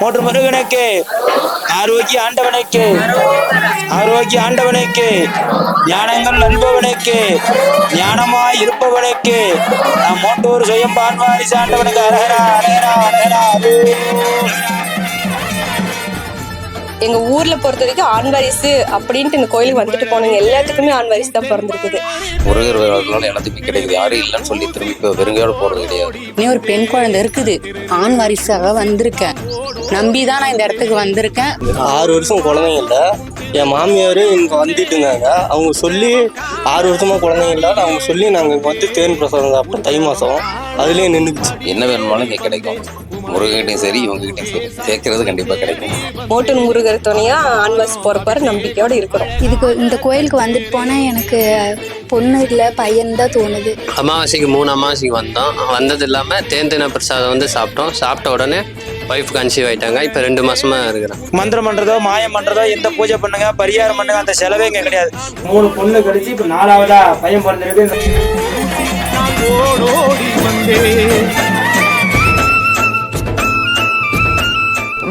மோட்டு முருகனுக்கு. ஆரோக்கிய ஆண்டவனுக்கு. ஆரோக்கிய ஆண்டவனுக்கு. ஞானங்கள் நண்பவனுக்கு. ஞானமாய் இருப்பவனுக்கு. நாம் மோட்டூர் சுயம் பான்வாரிசு ஆண்டவனுக்கு அரகரா அரகரா அரகரா எங்க ஊர்ல பொறுத்த வரைக்கும் ஆண் வாரிசு அப்படின்ட்டு இந்த கோயிலுக்கு வந்துட்டு போனவங்க எல்லாத்துக்குமே ஆண் வாரிசு தான் பிறந்திருக்குது. முருகர் வரலாறு எல்லாத்துக்குமே கிடைக்குது. யாரும் இல்லைன்னு சொல்லி திரும்பி இப்போ வெறுங்கையோட போறது கிடையாது. இன்னும் ஒரு பெண் குழந்தை இருக்குது. ஆண் வாரிசாக வந்திருக்கேன். நம்பி தான் நான் இந்த இடத்துக்கு வந்திருக்கேன். ஆறு வருஷம் குழந்தைங்க இல்லை. என் மாமியார் இங்கே வந்துட்டு இருந்தாங்க. அவங்க சொல்லி ஆறு வருஷமா குழந்தைங்க இல்லை. அவங்க சொல்லி நாங்கள் இங்கே வந்து தேன் பிரசாதம் சாப்பிட்டோம் தை மாதம் அதுலேயே நின்றுக்குச்சு என்ன வேணுமாலும் இங்கே கிடைக்கும். முருகன்கிட்டையும் சரி இவங்ககிட்டயும் சரி. கேட்கறது கண்டிப்பாக கிடைக்கும். மோட்டன் முருகர் துணையா வாரிசு போறப்பாரு நம்பிக்கையோட இருக்கிறோம். இதுக்கு இந்த கோயிலுக்கு வந்துட்டு போனால் எனக்கு பொண்ணு இல்லை பையன் தான் தோணுது. அமாவாசைக்கு மூணு அமாவாசைக்கு வந்தோம். வந்தது இல்லாமல் தேன் தின பிரசாதம் வந்து சாப்பிட்டோம். சாப்பிட்ட உடனே ஒய்ஃப் கன்சீவ் ஆயிட்டாங்க. இப்போ ரெண்டு மாசமா இருக்கிறேன். மந்திரம் பண்றதோ மாயம் பண்றதோ எந்த பூஜை பண்ணுங்க பரிகாரம் பண்ணுங்க அந்த செலவே இங்க கிடையாது. மூணு பொண்ணு கழிச்சு இப்ப நாலாவதா பையன் பிறந்திருக்கு.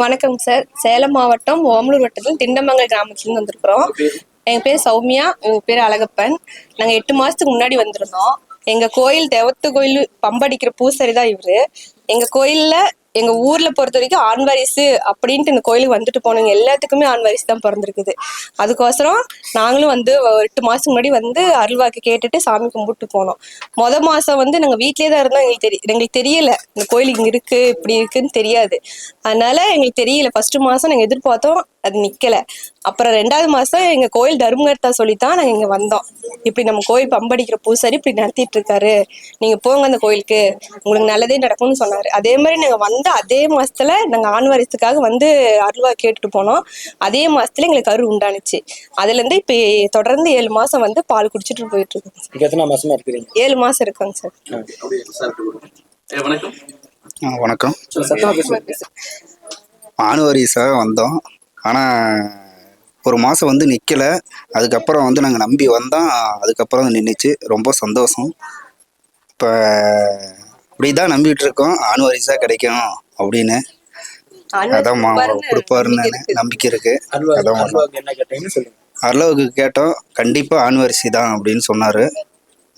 வணக்கம் சார். சேலம் மாவட்டம் ஓமலூர் வட்டத்தில் திண்டமங்கல் கிராமத்துலேருந்து வந்திருக்கிறோம். எங்க பேர் சௌமியா எங்க பேர் அழகப்பன். நாங்க எட்டு மாசத்துக்கு முன்னாடி வந்திருந்தோம். எங்க கோயில் தேவத்து கோயில் பம்படிக்கிற பூசாரி தான் இவரு. எங்க கோயில்ல எங்க ஊர்ல பொறுத்த வரைக்கும் ஆண் வாரிசு அப்படின்ட்டு இந்த கோயிலுக்கு வந்துட்டு போனவங்க எல்லாத்துக்குமே ஆண் வாரிசு தான் பிறந்திருக்குது. அதுக்கோசரம் நாங்களும் வந்து ஒரு எட்டு மாசத்துக்கு முன்னாடி வந்து அருள்வாக்கு கேட்டுட்டு சாமி கும்பிட்டு போனோம். மொத மாசம் வந்து நாங்க வீட்லயே தான் இருந்தோம். எங்களுக்கு தெரிய எங்களுக்கு தெரியல. இந்த கோயில் இங்க இருக்கு இப்படி இருக்குன்னு தெரியாது. அதனால எங்களுக்கு தெரியல. ஃபர்ஸ்ட் மாசம் நாங்க எதிர்பார்த்தோம் அது நிக்கல. அப்புறம் ரெண்டாவது மாசம் எங்க கோயில் தர்மகர்த்தா சொல்லித்தான் நாங்க இங்க வந்தோம். இப்படி நம்ம கோயில் பம்படிக்கிற பூசாரி இப்படி நடத்திட்டு இருக்காரு. நீங்க போங்க அந்த கோயிலுக்கு. உங்களுக்கு நல்லதே நடக்கும்னு சொன்னாரு. அதே மாதிரி நாங்க வந்த அதே மாசத்துல நாங்க ஆண் வாரிசுக்காக வந்து அருள்வா கேட்டுட்டு போனோம். அதே மாசத்துல எங்களுக்கு கரு உண்டானுச்சு. அதுல இருந்து இப்ப தொடர்ந்து ஏழு மாசம் வந்து பால் குடிச்சிட்டு போயிட்டு இருக்கோம் சார். எத்தனை மாசமா இருக்கிறீங்க? ஏழு மாசம் இருக்காங்க சார். வணக்கம். பேசுங்க. ஆணுவரிசாக வந்தோம். ஆனால் ஒரு மாதம் வந்து நிற்கலை அதுக்கப்புறம் வந்து நாங்கள் நம்பி வந்தோம் அதுக்கப்புறம் நின்றுச்சு ரொம்ப சந்தோஷம். இப்போ இப்படி தான் நம்பிட்டு இருக்கோம். ஆணுவரிசாக கிடைக்கும் அப்படின்னு. ஆண் வாரிசு அதான் கொடுப்பாருன்னு நம்பிக்கை இருக்கு. நம்பிக்கை இருக்கு. அருள்வாக்கு அதான். அருள்வாக்கு கேட்டோம். கண்டிப்பாக ஆண்வரிசி தான் அப்படின்னு சொன்னார்.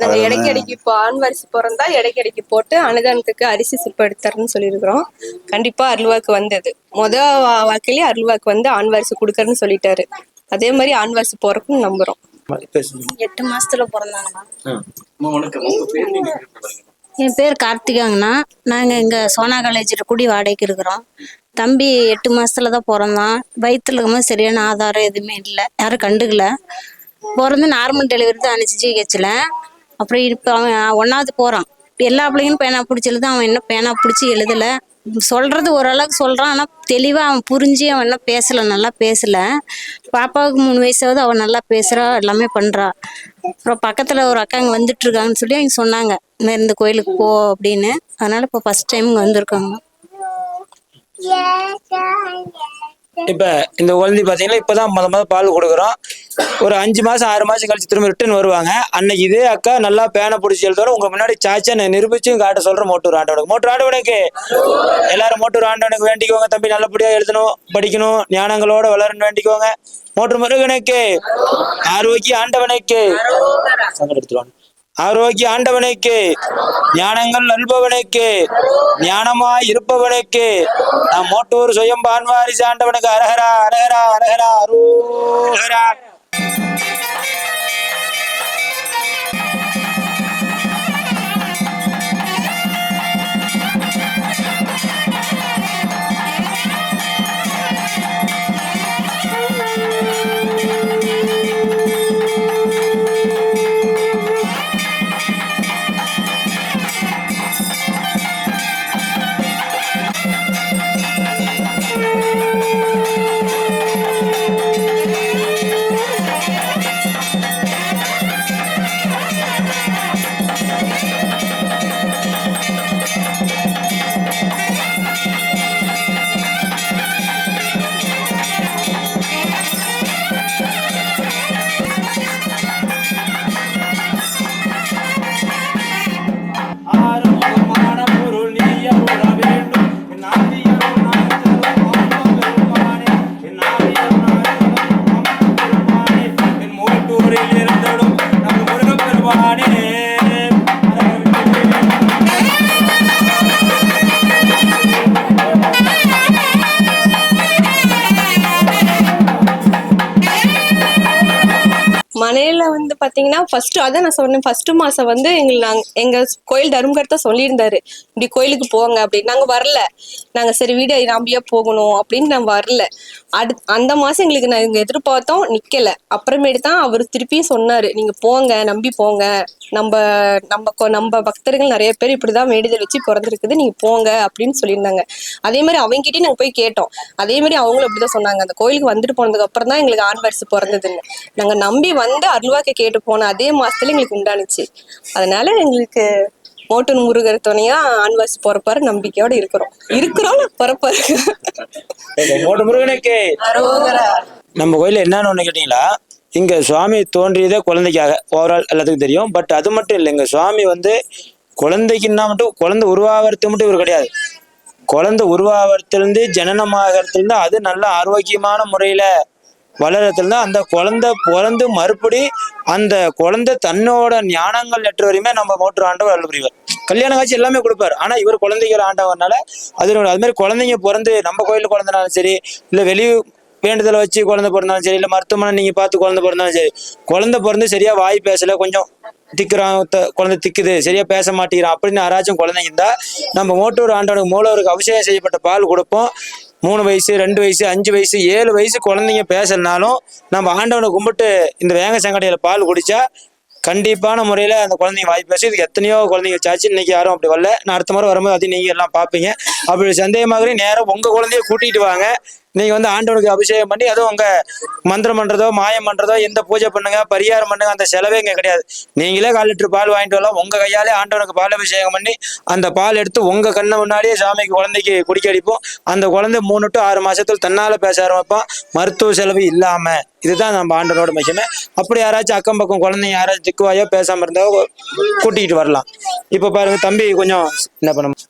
நாங்க இடைக்கு இடைக்கு இப்போ ஆண் வாரிசு பிறந்தா இடைக்கு இடைக்கு போட்டு அன்னதானத்துக்கு அரிசி சிற்பம் எடுத்தாருன்னு சொல்லியிருக்கிறோம். கண்டிப்பா அருள்வாக்கு வந்தது. முத வா- வாழ்க்கையிலே அருள்வாக்கு வந்து ஆண் வாரிசு கொடுக்கறன்னு சொல்லிட்டாரு. அதே மாதிரி ஆண் வாரிசு போறக்குன்னு நம்புறோம். எட்டு மாசத்துல பிறந்தாங்கண்ணா என் பேர் கார்த்திகாங்கண்ணா. நாங்கள் இங்கே சோனா காலேஜில் குடி வாடகைக்கு இருக்கிறோம். தம்பி எட்டு மாசத்துல தான் பிறந்தான். வயிற்றுல இருக்கும்போது சரியான ஆதாரம் எதுவுமே இல்லை. யாரும் கண்டுக்கல. பிறந்து நார்மல் டெலிவரி தான் அனுப்பிச்சு ஜிஹெச்சில் அப்புறம் இப்போ அவன் ஒன்றாவது போகிறான் எல்லா பிள்ளைங்களும் பேனா பிடிச்சி எழுத அவன் என்ன பேனா பிடிச்சி எழுதலை. சொல்கிறது ஓரளவுக்கு சொல்கிறான் ஆனால் தெளிவாக அவன் புரிஞ்சு அவன் என்ன பேசலை நல்லா பேசலை. பாப்பாவுக்கு மூணு வயசாவது அவன் நல்லா பேசுகிறா எல்லாமே பண்ணுறா அப்புறம் பக்கத்தில் ஒரு அக்கா இங்கே வந்துட்டு இருக்காங்கன்னு சொல்லி அவங்க சொன்னாங்க இந்த கோயிலுக்கு போ அப்படின்னு. அதனால இப்போ ஃபர்ஸ்ட் டைம் இங்கே வந்திருக்காங்க. இப்ப இந்த குழந்தை பாத்தீங்கன்னா இப்பதான் முத முத பால் கொடுக்குறோம். ஒரு அஞ்சு மாசம் ஆறு மாசம் கழிச்சு திரும்ப ரிட்டர்ன் வருவாங்க. அன்னைக்கு இதே அக்கா நல்லா பேனை பிடிச்சி எழுதுறோம் உங்க முன்னாடி சாச்சா நான் நிரூபிச்சும் காட்ட சொல்றேன் மோட்டூர் ஆண்டவனுக்கு. மோட்டூர் ஆண்டவனுக்கு. எல்லாரும் மோட்டூர் ஆண்டவனுக்கு வேண்டிக்கோங்க தம்பி. நல்லபடியா எழுதணும் படிக்கணும் ஞானங்களோட வளரணும் வேண்டிக்கோங்க. மோட்டூர் முருகனுக்கு. ஆரோக்கிய ஆண்டவனுக்கு. எடுத்துருவாங்க ஆரோக்கிய ஆண்டவனுக்கு. ஞானங்கள் நல்பவனுக்கு ஞானமாய் இருப்பவனுக்கு. நாம் மோட்டூர் சுயம்பான்வாரிசு ஆண்டவனுக்கு. அரஹரா அரஹரா அரஹரா அருஹரா ハハハハ! தலையில வந்து பாத்தீங்கன்னா ஃபர்ஸ்ட் அதான் நான் சொன்னேன் ஃபர்ஸ்ட் மாசம் வந்து எங்களுக்கு நாங்க எங்க கோயில் தர்மகர்த்தா சொல்லியிருந்தாரு. இப்படி கோயிலுக்கு போங்க அப்படின்னு. நாங்க வரல. நாங்க சரி வீடு நம்பியா போகணும் அப்படின்னு நான் வரல. அடு அந்த மாசம் எங்களுக்கு நாங்க எதிர்பார்த்தோம் நிக்கல. அப்புறமேட்டு தான் அவர் திருப்பியும் சொன்னாரு நீங்க போங்க நம்பி போங்க. நம்ம நம்ம நம்ம பக்தர்கள் நிறைய பேர் இப்படிதான் வேண்டுதல் வச்சு பிறந்திருக்குது. நீங்க போங்க அப்படின்னு சொல்லியிருந்தாங்க. அதே மாதிரி அவங்ககிட்டயும் நாங்க போய் கேட்டோம். அதே மாதிரி அவங்களும் அப்படிதான் சொன்னாங்க. அந்த கோயிலுக்கு வந்துட்டு போனதுக்கு அப்புறம் தான் எங்களுக்கு ஆண் வாரிசு பிறந்ததுன்னு. நாங்க நம்பி வந்து அருள் அருள்வாக்கை கேட்டு போன அதே மாசத்துல எங்களுக்கு உண்டானுச்சு. அதனால எங்களுக்கு மோட்டன் முருகர் துணையா ஆண் வாரிசு பிறப்பாரு நம்பிக்கையோட இருக்கிறோம். இருக்கிறோம் பிறப்பாரு. மோட்டு முருகனுக்கு நம்ம கோயில்ல என்னன்னு ஒண்ணு கேட்டீங்களா? இங்க சுவாமி தோன்றியதே குழந்தைக்காக ஓவரால் எல்லாத்துக்கும் தெரியும். பட் அது மட்டும் இல்லை இங்க சுவாமி வந்து குழந்தைக்குன்னா மட்டும் குழந்தை உருவாகிறது மட்டும் இவர் கிடையாது. குழந்தை உருவாகிறதுலேருந்து ஜனனமாகறதுலேருந்து அது நல்ல ஆரோக்கியமான முறையில வளரத்துலேருந்து அந்த குழந்தை பிறந்து மறுபடி அந்த குழந்தை தன்னோட ஞானங்கள் எட்டு வரையுமே நம்ம மோட்டர் ஆண்டவர் அருள் புரிவார். கல்யாண காட்சி எல்லாமே கொடுப்பாரு. ஆனா இவர் குழந்தைகள் ஆண்டவர்னால அது அது மாதிரி குழந்தைங்க பிறந்து நம்ம கோயில் குழந்தைனாலும் சரி இல்ல வெளி வேண்டுதலை வச்சு குழந்தை பிறந்தாலும் சரி இல்ல மருத்துவமனை நீங்க பார்த்து குழந்தை பிறந்தாலும் சரி குழந்தை பிறந்து சரியா வாய் பேசல கொஞ்சம் திக்கிறான் த- குழந்தை திக்குது சரியா பேச மாட்டேங்கிறான் அப்படின்னு யாராச்சும் குழந்தைங்க இருந்தா நம்ம மோட்டூர் ஆண்டவனுக்கு மூலவருக்கு அபிஷேகம் செய்யப்பட்ட பால் கொடுப்போம். மூணு வயசு ரெண்டு வயசு அஞ்சு வயசு ஏழு வயசு குழந்தைங்க பேசலனாலும் நம்ம ஆண்டவனை கும்பிட்டு இந்த வேங்க சங்கடையில் பால் குடித்தா கண்டிப்பான முறையில் அந்த குழந்தைங்க வாய் பேசு இதுக்கு எத்தனையோ குழந்தைங்க சாச்சு இன்னைக்கு யாரும் அப்படி வரல. நான் அடுத்த முறை வரும்போது அதையும் நீங்கள் எல்லாம் பார்ப்பீங்க. அப்படி சந்தேகமாகவே நேரம் உங்கள் குழந்தைய கூட்டிகிட்டு வாங்க. நீங்க வந்து ஆண்டவனுக்கு அபிஷேகம் பண்ணி அதுவும் உங்க மந்திரம் பண்றதோ மாயம் பண்றதோ எந்த பூஜை பண்ணுங்க பரிகாரம் பண்ணுங்க அந்த செலவே இங்க கிடையாது. நீங்களே கால் லிட்டர் பால் வாங்கிட்டு வரலாம். உங்க கையாலே ஆண்டவனுக்கு பால் அபிஷேகம் பண்ணி அந்த பால் எடுத்து உங்க கண்ணு முன்னாடியே சாமிக்கு குழந்தைக்கு குடிக்க அடிப்போம் அந்த குழந்தை மூணு டு ஆறு மாசத்துல தன்னால பேச ஆரம்பிப்பான். மருத்துவ செலவு இல்லாம. இதுதான் நம்ம ஆண்டனோட மகிமை. அப்படி யாராச்சும் அக்கம் பக்கம் குழந்தைங்க யாராச்சும் திக்குவாயோ பேசாம இருந்தாவோ கூட்டிகிட்டு வரலாம். இப்ப பாருங்க தம்பி கொஞ்சம் என்ன பண்ண